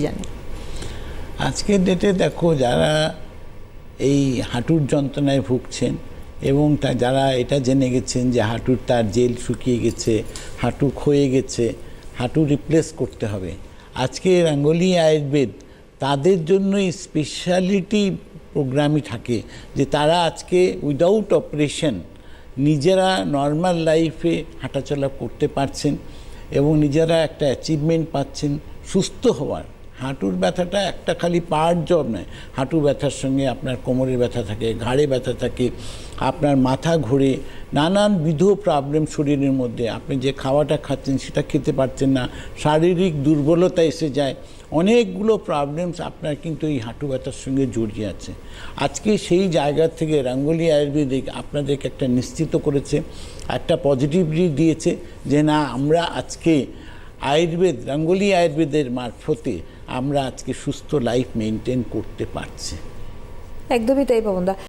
জানে? আজকের ডেটে দেখো যারা এই হাঁটুর যন্ত্রণায় ভুগছেন এবং তা যারা এটা জেনে গেছেন যে হাঁটুর তার জেল শুকিয়ে গেছে, হাঁটু ক্ষয়ে গেছে, হাঁটু রিপ্লেস করতে হবে। আজকে রাঙ্গলি আয়ুর্বেদ তাদের জন্যই স্পেশালিটি প্রোগ্রামই থাকে যে তারা আজকে উইদাউট অপারেশন নিজেরা নর্মাল লাইফে হাঁটাচলা করতে পারছেন এবং নিজেরা একটা অ্যাচিভমেন্ট পাচ্ছেন, সুস্থ হওয়ার। হাঁটুর ব্যথাটা একটা খালি পার্ট জব নয়। হাঁটু ব্যথার সঙ্গে আপনার কোমরের ব্যথা থাকে, ঘাড়ে ব্যথা থাকে, আপনার মাথা ঘুরে, নানান বিধ প্রবলেম শরীরের মধ্যে। আপনি যে খাওয়াটা খাচ্ছেন সেটা খেতে পারছেন না, শারীরিক দুর্বলতা এসে যায়। অনেকগুলো প্রবলেমস আপনার কিন্তু এই হাঁটু ব্যথার সঙ্গে জড়িয়ে আছে। আজকে সেই জায়গা থেকে রাঙ্গলি আয়ুর্বেদিক আপনাদেরকে একটা নিশ্চিত করেছে, একটা পজিটিভলি দিয়েছে যে না, আমরা আজকে আয়ুর্বেদ রাঙ্গলি আয়ুর্বেদের মারফতে আমরা আজকে সুস্থ লাইফ মেনটেন করতে পারছি। একদমই তাই পবনদা